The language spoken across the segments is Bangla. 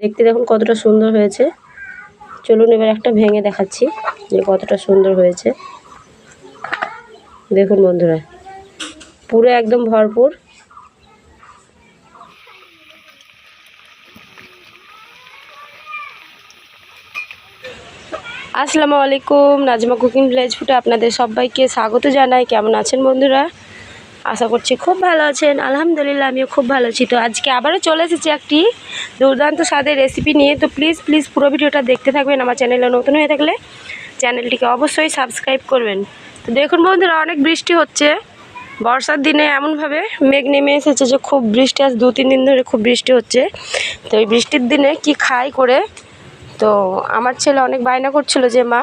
দেখতে দেখুন কতটা সুন্দর হয়েছে। চলুন এবার একটা ভেঙে দেখাচ্ছি যে কতটা সুন্দর হয়েছে। দেখুন বন্ধুরা, পুরো একদম ভরপুর। আসসালামু আলাইকুম, নাজমা কুকিং ভিলেজ ফুটে আপনাদের সবাইকে স্বাগত জানাই। কেমন আছেন বন্ধুরা? আশা করছি খুব ভালো আছেন। আলহামদুলিল্লাহ, আমিও খুব ভালো আছি। তো আজকে আবারও চলে এসেছি একটি দুর্দান্ত স্বাদের রেসিপি নিয়ে। তো প্লিজ প্লিজ পুরো ভিডিওটা দেখতে থাকবেন আমার চ্যানেলে নতুন হয়ে থাকলে। চ্যানেলটিকে অবশ্যই সাবস্ক্রাইব করবেন। তো দেখুন বন্ধুরা, অনেক বৃষ্টি হচ্ছে। বর্ষার দিনে এমনভাবে মেঘ নেমে এসেছে যে খুব বৃষ্টি, আজ দু তিন দিন ধরে খুব বৃষ্টি হচ্ছে। তো এই বৃষ্টির দিনে কি খাই করে? তো আমার ছেলে অনেক বায়না করছিল যে, মা,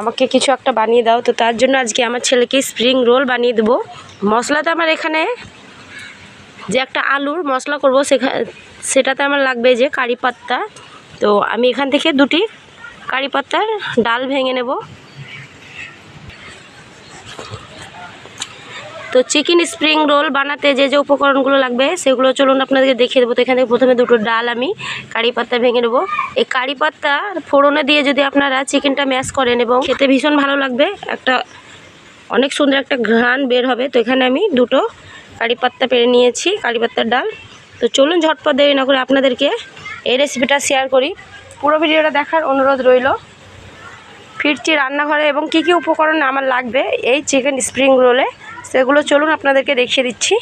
আমাকে কিছু একটা বানিয়ে দাও। তো তার জন্য আজকে আমার ছেলেকে স্প্রিং রোল বানিয়ে দেবো। মশলাতে আমার এখানে যে একটা আলুর মশলা করব সেখা সেটাতে আমার লাগবে যে কারি পাত্তা। তো আমি এখান থেকে দুটি কারি পাত্তার ডাল ভেঙে নেব। তো চিকেন স্প্রিং রোল বানাতে যে যে উপকরণগুলো লাগবে সেগুলো চলুন আপনাদেরকে দেখিয়ে দেবো। তো এখানে প্রথমে দুটো ডাল আমি কারি পাত্তা ভেঙে নেব। এই কারি পাত্তা ফোড়নে দিয়ে যদি আপনারা চিকেনটা ম্যাশ করেন এবং খেতে ভীষণ ভালো লাগবে। একটা অনেক সুন্দর একটা ঘ্রাণ বের হবে। তো এখানে আমি দুটো কারি পাত্তা পেরে নিয়েছি, কারি পাত্তার ডাল। তো চলুন ঝটপট দেরি না করে আপনাদেরকে এই রেসিপিটা শেয়ার করি। পুরো ভিডিওটা দেখার অনুরোধ রইল। ফিরছি রান্নাঘরে এবং কি কি উপকরণ আমার লাগবে এই চিকেন স্প্রিং রোলে সেগুলো চলুন আপনাদেরকে দেখিয়ে দিচ্ছি।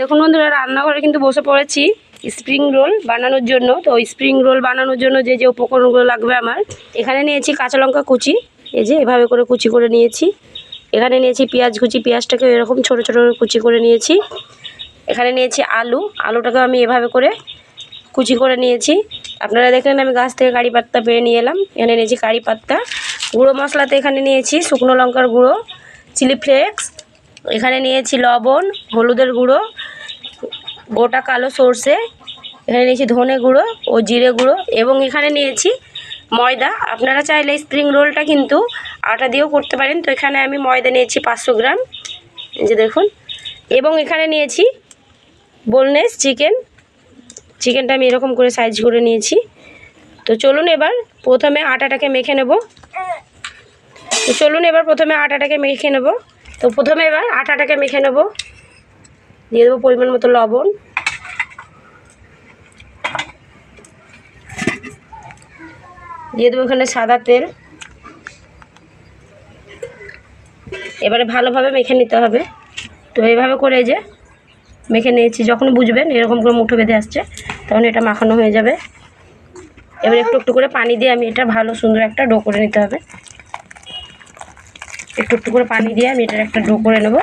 দেখুন বন্ধুরা, রান্নাঘরে কিন্তু বসে পড়েছি স্প্রিং রোল বানানোর জন্য। তো স্প্রিং রোল বানানোর জন্য যে যে উপকরণগুলো লাগবে আমার, এখানে নিয়েছি কাঁচা লঙ্কা কুচি। এই যে এভাবে করে কুচি করে নিয়েছি। এখানে নিয়েছি পেঁয়াজ কুচি পেঁয়াজটাকে এরকম ছোট ছোট কুচি করে নিয়েছি। এখানে নিয়েছি আলু আলুটাকে আমি এভাবে করে কুচি করে নিয়েছি। আপনারা দেখলেন আমি গাছ থেকে কারি পাত্তা পেরে নিয়ে এলাম। এখানে নিয়েছি কারি পাত্তা গুঁড়ো মশলাতে এখানে নিয়েছি শুকনো লঙ্কার গুঁড়ো, চিলি ফ্লেক্স, এখানে নিয়েছি লবণ, হলুদের গুঁড়ো, গোটা কালো সর্ষে, এখানে নিয়েছি ধনে গুঁড়ো ও জিরে গুঁড়ো এবং এখানে নিয়েছি ময়দা। আপনারা চাইলে স্প্রিং রোলটা কিন্তু আটা দিয়েও করতে পারেন। তো এখানে আমি ময়দা নিয়েছি পাঁচশো গ্রাম। যে দেখুন। এবং এখানে নিয়েছি বোনলেস চিকেন চিকেনটা আমি এরকম করে সাইজ করে নিয়েছি। তো চলুন এবার প্রথমে আটাটাকে মেখে নেব। তো চলুন এবার প্রথমে আটাটাকে মেখে নেব। তো প্রথমে এবার আটাটাকে মেখে নেব। দিয়ে দেবো পরিমাণ মতো লবণ। দিয়ে দেবো এখানে সাদা তেল। এবারে ভালোভাবে মেখে নিতে হবে। তো এইভাবে করে যে মেখে নিয়েছি। যখন বুঝবেন এরকম করে মুঠো বেঁধে আসছে, তখন এটা মাখানো হয়ে যাবে। এবার একটু একটু করে পানি দিয়ে আমি এটা ভালো সুন্দর একটা ডো করে নিতে হবে। একটু একটু করে পানি দিয়ে আমি এটার একটা ডো করে নেব।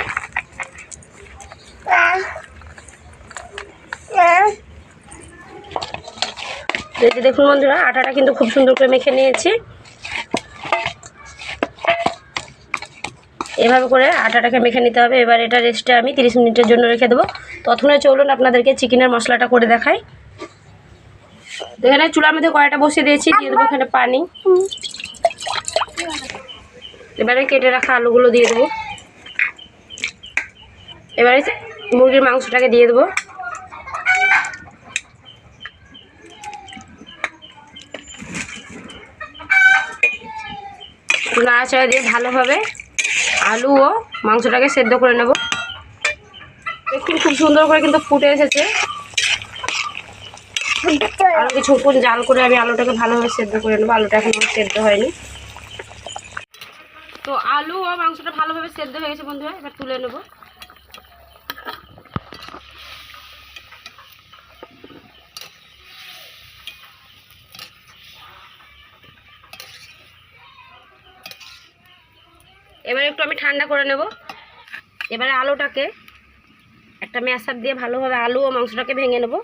এই যে দেখুন বন্ধুরা, আটাটা কিন্তু খুব সুন্দর করে মেখে নিয়েছি। এভাবে করে আটাটাকে মেখে নিতে হবে। এবার এটা রেস্টে আমি তিরিশ মিনিটের জন্য রেখে দেবো। ততক্ষণে চলুন আপনাদেরকে চিকেনের মশলাটা করে দেখাই। এখানে চুলার মধ্যে কড়াইটা বসিয়ে দিয়েছি, দিয়ে দেবো এখানে পানি। এবারে কেটে রাখা আলুগুলো দিয়ে দেবো। এবারে মুরগির মাংসটাকে দিয়ে দেবো। নাড়াচাড়া দিয়ে ভালোভাবে আলু ও মাংসটাকে সেদ্ধ করে নেব। দেখুন, খুব সুন্দর করে কিন্তু ফুটে এসেছে। আরও কিছুক্ষণ জাল করে আমি আলুটাকে ভালোভাবে সেদ্ধ করে নেব। আলুটা এখন সেদ্ধ হয়নি। তো আলু ও মাংসটা ভালোভাবে সেদ্ধ হয়ে গেছে বন্ধুরা, এবার তুলে নেব। এবার একটু আমি ঠান্ডা করে নেব। এবারে আলুটাকে একটা ম্যাশার দিয়ে ভালোভাবে আলু ও মাংসটাকে ভেঙে নেব।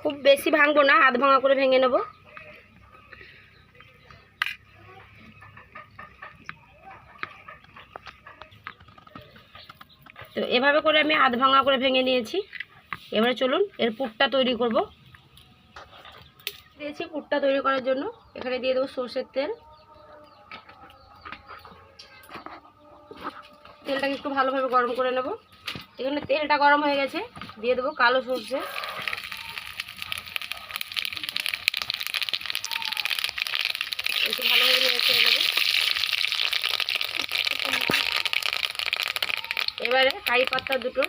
খুব বেশি ভাঙবো না, হাত ভাঙা করে ভেঙে নেব। তো এভাবে করে আমি হাত ভাঙা করে ভেঙে নিয়েছি। এবারে চলুন, এর পুরটা তৈরি করব। দিয়েছি পুরটা তৈরি করার জন্য। এখানে দিয়ে দেবো সর্ষের তেল। তেলটাকে একটু ভালোভাবে গরম করে নেব। এখানে তেলটা গরম হয়ে গেছে, দিয়ে দেবো কালো সর্ষে। একটু এবারে কারি পাতা দুটো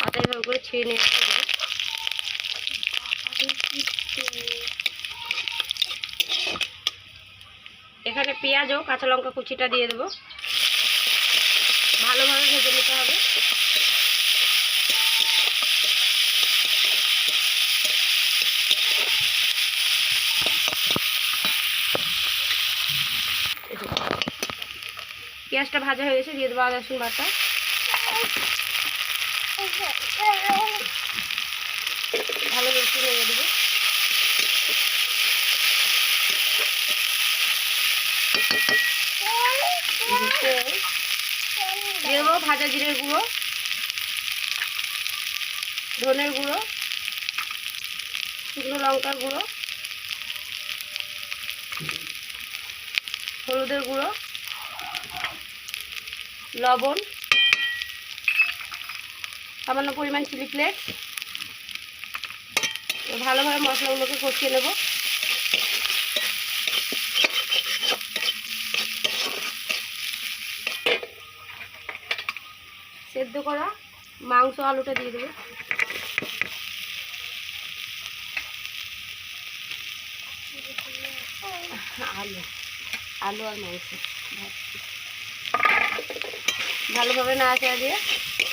পাতা এভাবে করে ছিঁড়ে নিয়ে এসে দেবো এখানে পেঁয়াজ ও কাঁচা লঙ্কা কুচিটা দিয়ে দেবো। ভালোভাবে ভেজে নিতে হবে। পেঁয়াজটা ভাজা হয়ে গেছে, দিয়ে দেবো আদা, রসুন বাটা। ভালো রসুন লেগে দেবো। দিয়ে দেবো ভাজা জিরের গুঁড়ো, ধনের গুঁড়ো, শুকনো লঙ্কার গুঁড়ো, হলুদের গুঁড়ো, লবণ, সামান্য পরিমাণ চিলি ফ্লেক্স ভালোভাবে মশলাগুলোকে কষিয়ে নেব। সেদ্ধ করা মাংস আলুটা দিয়ে দেবো। আলু আলু আর মাংস। ভালোভাবে না নাড়াচাড়া দিয়ে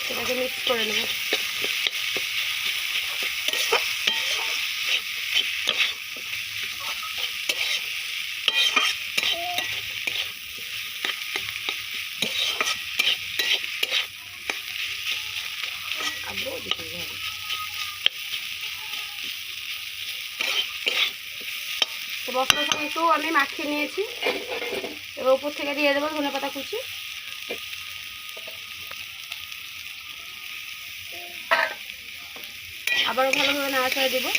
সেটাকে মিক্স করে নেব আব্বু ওদিকে যাবে। তো মশলার সঙ্গে একটু আমি মাখিয়ে নিয়েছি। এবার উপর থেকে দিয়ে দেবো ধনে পাতা কুচি। আবারও ভালোভাবে নাড়াচাড়া দেবো।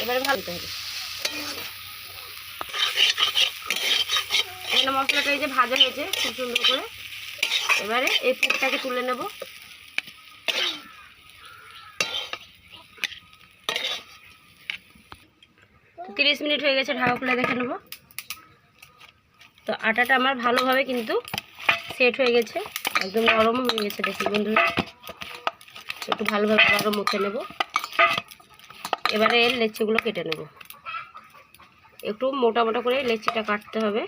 এবারে ভালো হবে। এখানে মশলাটা এই যে ভাজা হয়েছে, খুব সুন্দর করে। এবারে এই পুরটাকে তুলে নেব। তিরিশ মিনিট হয়ে গেছে, ঢাকা খুলে দেখে নেব। তো আটাটা আমার ভালোভাবে কিন্তু সেট হয়ে গেছে, একদম নরম হয়ে গেছে দেখি বন্ধুরা। একটু ভালোভাবে আবারও মুখে নেব। এবারে এর লেচিগুলো কেটে নেব। একটু মোটা মোটা করে লেচিটা কাটতে হবে।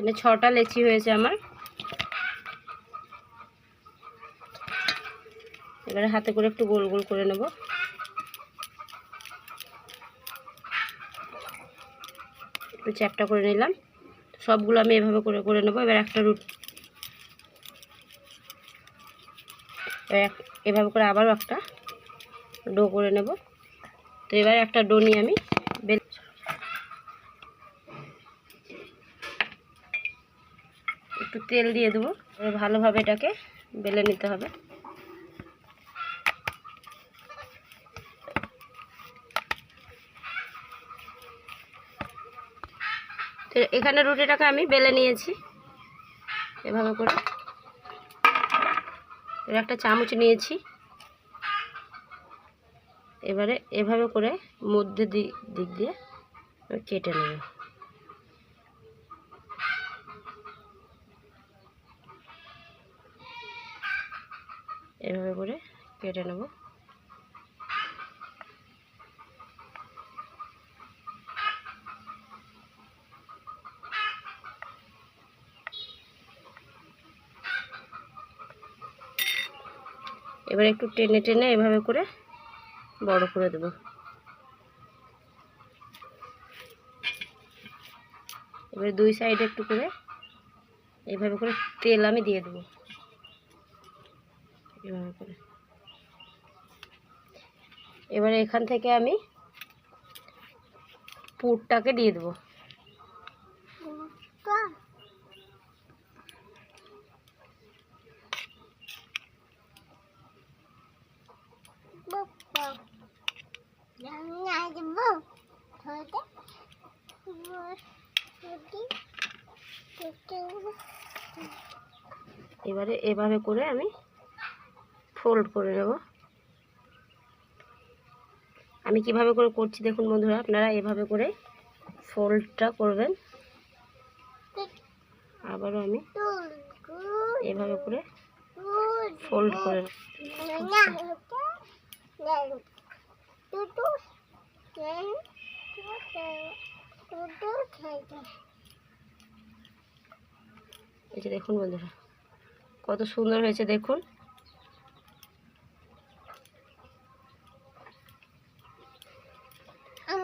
এখানে ছটা লেচি হয়েছে আমার। এবারে হাতে করে একটু গোল গোল করে নেব। একটু চ্যাপটা করে নিলাম। সবগুলো আমি এভাবে করে করে নেব। এবার একটা রুট এভাবে করে আবারও একটা ডো করে নেব। তো এবার একটা ডো নিয়ে আমি বেল একটু তেল দিয়ে দেবো। ভালোভাবে এটাকে বেলে নিতে হবে। তো এখানে রুটিটাকে আমি বেলে নিয়েছি। এভাবে করে। এবার একটা চামচ নিয়েছি। এবারে এভাবে করে মধ্যে দিক দিয়ে কেটে নেব। এভাবে করে কেটে নেব। এবার একটু টেনে টেনে এভাবে করে বড় করে দেব। এবার দুই সাইডে একটু করে এভাবে করে তেল আমি দিয়ে দেবো। এভাবে করে। এবারে এখান থেকে আমি পুরটাকে দিয়ে দেবো। এবারে এভাবে করে আমি ফোল্ড করে নেব আমি কীভাবে করে করছি দেখুন বন্ধুরা, আপনারা এভাবে করে ফোল্ডটা করবেন আবারও আমি এভাবে করে ফোল্ড করে। এই যে দেখুন বন্ধুরা, কত সুন্দর হয়েছে দেখুন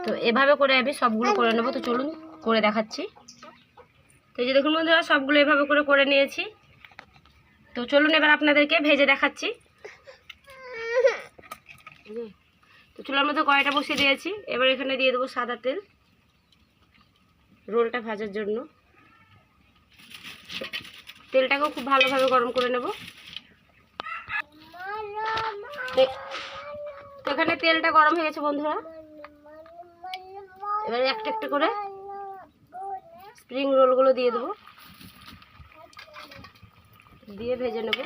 তো এভাবে করে আমি সবগুলো করে নেব। তো চলুন, করে দেখাচ্ছি। তো এই যে দেখুন বন্ধুরা, সবগুলো এভাবে করে করে নিয়েছি। তো চলুন এবার আপনাদেরকে ভেজে দেখাচ্ছি। তো চুলার মধ্যে কড়াইটা বসিয়ে দিয়েছি। এবার এখানে দিয়ে দেবো সাদা তেল। রোলটা ভাজার জন্য। তেলটাকেও খুব ভালোভাবে গরম করে নেব। এখানে তেলটা গরম হয়ে গেছে বন্ধুরা। এবারে একটা একটা করে স্প্রিং রোলগুলো দিয়ে দেবো। দিয়ে ভেজে নেব।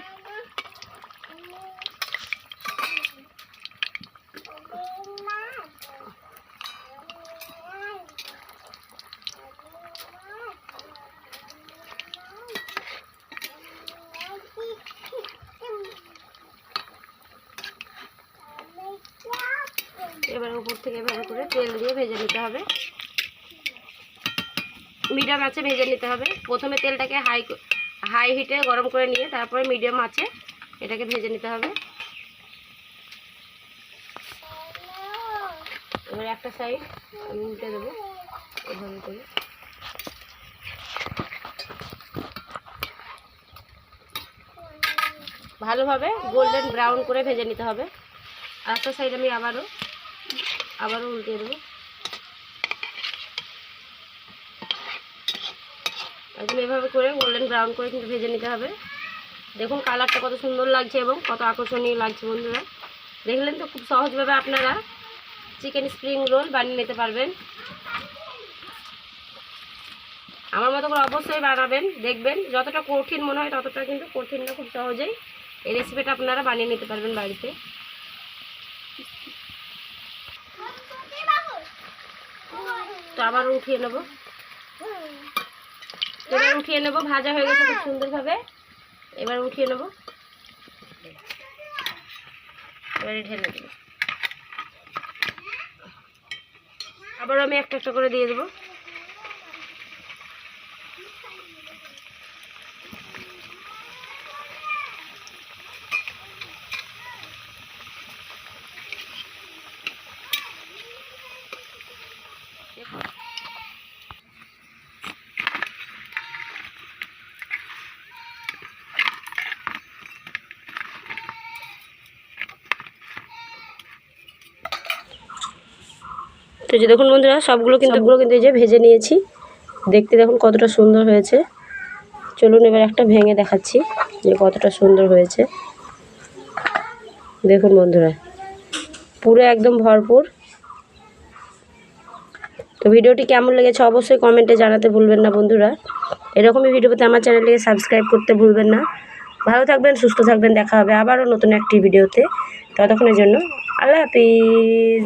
এবার উপর থেকে এভাবে করে তেল দিয়ে ভেজে নিতে হবে। মিডিয়াম আঁচে ভেজে নিতে হবে। প্রথমে তেলটাকে হাই হাই হিটে গরম করে নিয়ে তারপরে মিডিয়াম আঁচে এটাকে ভেজে নিতে হবে। এবার একটা সাইড আমি উল্টে দেবো এভাবে করে ভালোভাবে গোল্ডেন ব্রাউন করে ভেজে নিতে হবে। আর একটা সাইড আমি আবারও আবারও উল্টে দেবো। একদম এভাবে করে গোল্ডেন ব্রাউন করে কিন্তু ভেজে নিতে হবে। দেখুন কালারটা কত সুন্দর লাগছে এবং কত আকর্ষণীয় লাগছে বন্ধুরা। দেখলেন তো খুব সহজভাবে আপনারা চিকেন স্প্রিং রোল বানিয়ে নিতে পারবেন। আমার মতো করে অবশ্যই বানাবেন, দেখবেন যতটা কঠিন মনে হয় ততটা কিন্তু কঠিন না, খুব সহজেই এই রেসিপিটা আপনারা বানিয়ে নিতে পারবেন বাড়িতে। তো আবার উঠিয়ে নেব। এবার উঠিয়ে নেব, ভাজা হয়ে গেছে খুব সুন্দরভাবে। এবার উঠিয়ে নেব। এবারে ঢেলে দেবো। আবার আমি একটা একটা করে দিয়ে দেবো। তো যে দেখুন বন্ধুরা সবগুলো কিন্তু সবগুলো কিন্তু এই যে ভেজে নিয়েছি। দেখতে দেখুন কতটা সুন্দর হয়েছে। চলুন এবার একটা ভেঙে দেখাচ্ছি যে কতটা সুন্দর হয়েছে। দেখুন বন্ধুরা পুরো একদম ভরপুর। তো ভিডিওটি কেমন লেগেছে অবশ্যই কমেন্টে জানাতে ভুলবেন না বন্ধুরা। এরকমই ভিডিও পেতে আমার চ্যানেলটিকে সাবস্ক্রাইব করতে ভুলবেন না। ভালো থাকবেন সুস্থ থাকবেন দেখা হবে আবারও নতুন একটি ভিডিওতে ততক্ষণের জন্য আল্লাহ হাফিজ।